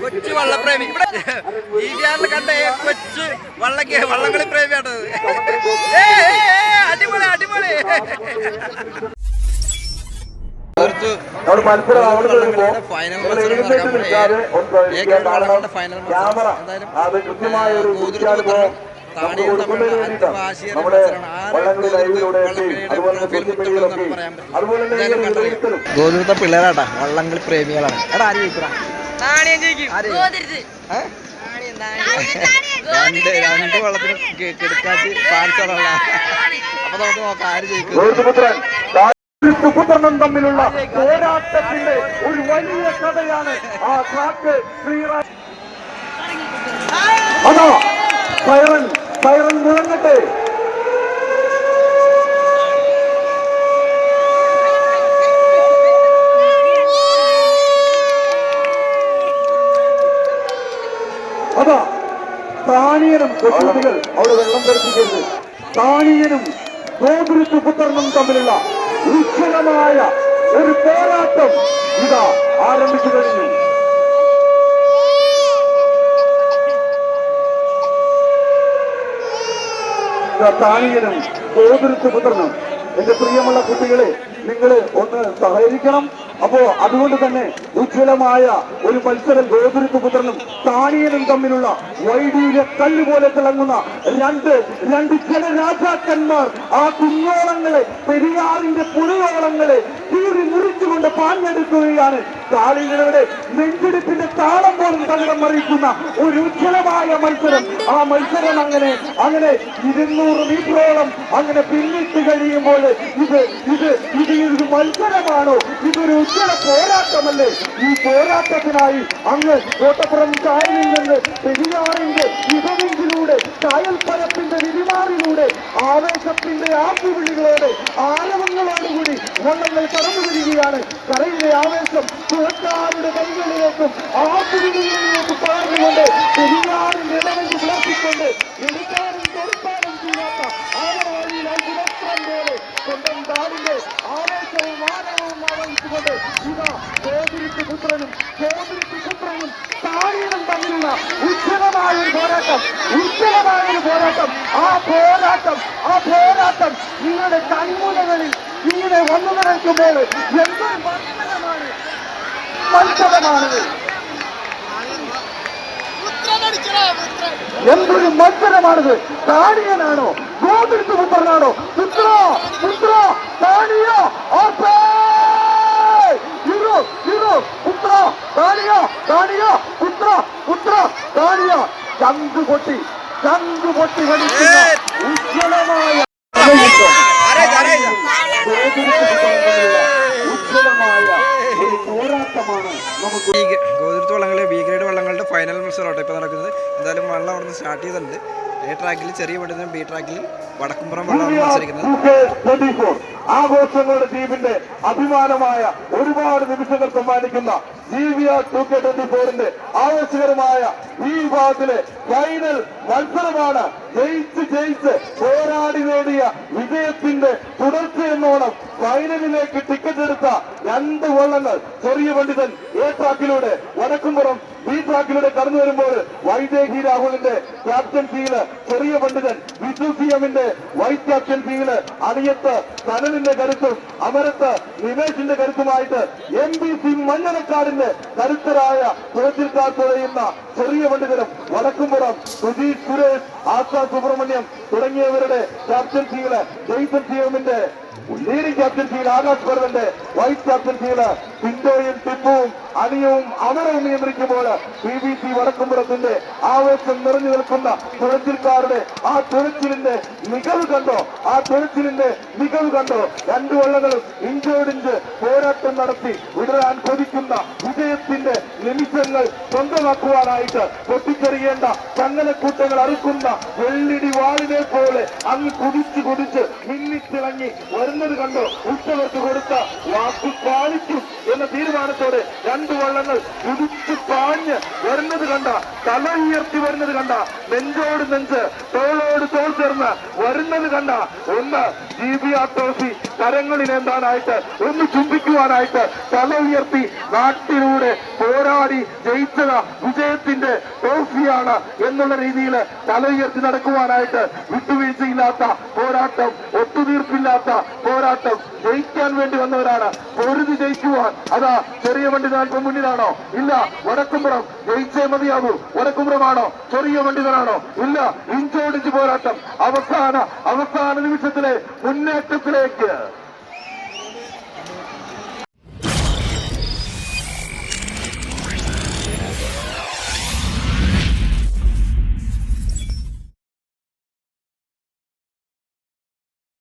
കൊച്ചു വള്ളപ്രേമി. ഇവിടെ ഈ വ്യാറിൽ കണ്ട കൊച്ചു വള്ളക്ക് വള്ളംകളി പ്രേമിയാണത് അടിപൊളി അടിപൊളി. ഫൈനൽ മത്സരം ഫൈനൽ മത്സരം നടക്കാൻ. ഫൈനൽ എന്തായാലും ഗോകുലത്തെ പിള്ളേരാട്ടാ വള്ളംകളി പ്രേമികളാണ്. എടാ ആര് ജയിക്കടാ? രണ്ട് രണ്ട് വള്ളത്തിന് കെടുക്കാച്ച് പാൻസറുള്ള അപ്പൊ നമുക്ക് നോക്കാം ആര് ജയിക്കും? പുത്രനും തമ്മിലുള്ള പോരാട്ടത്തിന്റെ ഒരു വലിയ കഥയാണ് ആ കാറ്റ് ശ്രീറാം അതാ. സൈറൻ സൈറൻ മുഴങ്ങട്ടെ. അതാ താനീയനും കൊച്ചുകുട്ടികൾ. അവിടെ വെള്ളം ധരിപ്പിക്കരുത്. താനീയനും ഗോകുരുത്തു പുത്രനും തമ്മിലുള്ള ഉജ്ജ്വലമായ ഒരു പോരാട്ടം. ഇതാ ഗോപുരത്തു പുത്രനും? എന്റെ പ്രിയമുള്ള കുട്ടികളെ നിങ്ങൾ ഒന്ന് സഹകരിക്കണം. അപ്പോ അതുകൊണ്ട് തന്നെ ഉജ്ജ്വലമായ ഒരു മത്സരം ഗോകുരുത്തു പുത്രനും താനിയനും തമ്മിലുള്ള വൈദ്യുത കല്ല് പോലെ തിളങ്ങുന്ന രണ്ട് രണ്ട് ജനരാജാക്കന്മാർ ആ കുഞ്ഞോളങ്ങളെ പെരിയാറിന്റെ പുഴയോളങ്ങളെ കീറി മുറിച്ചുകൊണ്ട് പാഞ്ഞെടുക്കുകയാണ്. കാളികളുടെ നെഞ്ചെടുപ്പിന്റെ താളം പോലും തകിടം മറിയിക്കുന്ന ഒരു ഉജ്ജ്വലമായ മത്സരം. ആ മത്സരം അങ്ങനെ അങ്ങനെ ഇരുന്നൂറ് മീറ്ററോളം അങ്ങനെ പിന്നിട്ട് കഴിയുമ്പോൾ ഇത് ഇത് ഇത് ഒരു മത്സരമാണോ? ഇതൊരു ഉജ്ജ്വല പോരാട്ടമല്ലേ? ഈ പോരാട്ടത്തിനായി അങ്ങ് കോട്ടപ്പുറം കായലിൽ നിന്ന് പെരിയാറിന്റെ ഇടനെഞ്ചിലൂടെ കായൽപ്പരപ്പിന്റെ വിരിമാറിലൂടെ ആവേശത്തിന്റെ ആർപ്പുവിളികളോടെ ആരവങ്ങളോടുകൂടി വള്ളങ്ങൾ കടന്നു വരികയാണ്. കരയിലെ ആവേശം തുറക്കാരുടെ കൈകളിലേക്കും ആർപ്പുവിളികളിലേക്കും പുത്രനും കോതിരിക്ക് പുത്രനും താഴീനും തമ്മിലുള്ള ഉജ്ജ്വലമായ ഒരു പോരാട്ടം ഉജ്ജ്വലമായ ഒരു പോരാട്ടം. ആ പോരാട്ടം ആ പോരാട്ടം നിങ്ങളുടെ കൺമുനകളിൽ ഇങ്ങനെ വന്നു നിൽക്കുമ്പോൾ എന്തൊരു മത്സരമാണ് മത്സരമാണിത് എന്തൊരു മത്സരമാണിത് താടിയനാണോ? ഗോതിരിക്ക് പുത്രനാണോ? പുത്ര പുത്ര താടിയോ ഓർപ്പേ ഹീറോ ഹീറോ പുത്ര താണിയ താണിയ പുത്ര പുത്ര താണിയ ചങ്കു പൊട്ടി ചങ്കു പൊട്ടി കളിക്കുന്ന ഉജ്ജ്വലമായ ഗോതിരത്ത് വള്ളങ്ങളെ ബി ഗ്രേഡ് വള്ളങ്ങളുടെ ഫൈനൽ മത്സരമാട്ടോ ഇപ്പോൾ നടക്കുന്നത്. എന്തായാലും വള്ളം അവിടെ നിന്ന് സ്റ്റാർട്ട് ചെയ്തിട്ടുണ്ട്. എ ട്രാക്കിൽ ചെറിയ വണ്ടിനും ബി ട്രാക്കിൽ വടക്കുംപുറം വള്ളമാണ് മത്സരിക്കുന്നത്. 24 ആഘോഷങ്ങളുടെ ടീമിന്റെ അഭിമാനമായ ഒരുപാട് നിമിഷങ്ങൾ സമ്മാനിക്കുന്ന ഫോറിന്റെ ആവേശകരമായ ഈ വിഭാഗത്തിലെ ഫൈനൽ മത്സരമാണ്. ജയിച്ച് ജയിച്ച് പോരാടി നേടിയ വിജയത്തിന്റെ തുടർച്ചയെന്നോണം ഫൈനലിലേക്ക് ടിക്കറ്റ് എടുത്ത വള്ളങ്ങൾ ചെറിയ പണ്ഡിതൻ എ ട്രാക്കിലൂടെ വടക്കുംപുറം ബി ട്രാക്കിലൂടെ കടന്നു വരുമ്പോൾ വൈദേഹി രാഹുലിന്റെ ക്യാപ്റ്റൻ ക്യാപ്റ്റൻസിയിൽ ചെറിയ പണ്ഡിതൻ വിജു സി എമ്മിന്റെ വൈസ് ക്യാപ്റ്റൻ ക്യാപ്റ്റൻസിയിൽ അണിയത്ത് സനലിന്റെ കരുത്തും അമരത്ത് നിമേഷിന്റെ കരുത്തുമായിട്ട് എം ബി സി മഞ്ഞനക്കാടിന്റെ കരുത്തരായ തുഴച്ചിൽക്കാർ തുഴയുന്ന ചെറിയ പണ്ഡിതനും വടക്കുംപുറം സുജീഷ് സുരേഷ് ആശാ സുബ്രഹ്മണ്യം തുടങ്ങിയവരുടെ ക്യാപ്റ്റൻസികൾ ജയ്സൺ സിയോമിന്റെ ലീഡിംഗ് ക്യാപ്റ്റൻസിയിൽ ആകാശ് പർവന്റെ വൈസ് ക്യാപ്റ്റൻസിയിൽ പിന്റോയും ടിപ്പുവും അനിയവും അമരവും നിയന്ത്രിക്കുമ്പോൾ പി ബി സി വടക്കുംപുറത്തിന്റെ ആവേശം നിറഞ്ഞു നിൽക്കുന്ന തുഴച്ചിൽക്കാരുടെ ആ തുഴച്ചിലിന്റെ മികവ് കണ്ടോ? ആ തുഴച്ചിലിന്റെ മികവ് കണ്ടോ? രണ്ടു വള്ളങ്ങളും ഇഞ്ചോടിഞ്ച് പോരാട്ടം നടത്തി വിടരാൻ കൊതിക്കുന്ന വിജയത്തിന്റെ നിമിഷങ്ങൾ സ്വന്തമാക്കുവാനായിട്ട് പൊട്ടിച്ചെറിയേണ്ട ചങ്ങലക്കൂട്ടങ്ങൾ അറുക്കുന്ന വെള്ളിടി വാളിനെ പോലെ അങ്ങ് കുതിച്ച് കുതിച്ച് മിന്നിത്തിളങ്ങി വരുന്നത് കണ്ടോ? ഉച്ചവർക്ക് കൊടുത്ത വാക്കു പാലിക്കും എന്ന തീരുമാനത്തോടെ രണ്ട് വള്ളങ്ങൾ കുതിച്ചു പാഞ്ഞ് വരുന്നത് കണ്ട തല ഉയർത്തി വരുന്നത് കണ്ട നെഞ്ചോട് നെഞ്ച് തോളോട് തോൾ ചേർന്ന് വരുന്നത് കണ്ട ഒന്ന് ആർ ട്രോഫി. കരങ്ങളിൽ എന്താനായിട്ട് ഒന്ന് ചുംബിക്കുവാനായിട്ട് തല ഉയർത്തി നാട്ടിലൂടെ പോരാടി ജയിച്ചത് വിജയത്തിന്റെ ട്രോഫിയാണ് എന്നുള്ള രീതിയിൽ തല ഉയർത്തി നടക്കുവാനായിട്ട് വിട്ടുവീഴ്ചയില്ലാത്ത പോരാട്ടം ഒത്തുതീർപ്പില്ലാത്ത പോരാട്ടം ജയിക്കാൻ വേണ്ടി വന്നവരാണ്. പൊരുതി ജയിക്കുവാൻ. അതാ ചെറിയ വണ്ടി നാൽപ്പം മുന്നിലാണോ? ഇല്ല. വടക്കുംപുറം. ജയിച്ചേ മതിയാകൂ വടക്കുംപുറമാണോ? ചെറിയ വണ്ടികളാണോ? ഇല്ല. ഇഞ്ചോടിച്ച് പോരാട്ടം. അവസാന അവസാന നിമിഷത്തിലെ മുന്നേറ്റത്തിലേക്ക്.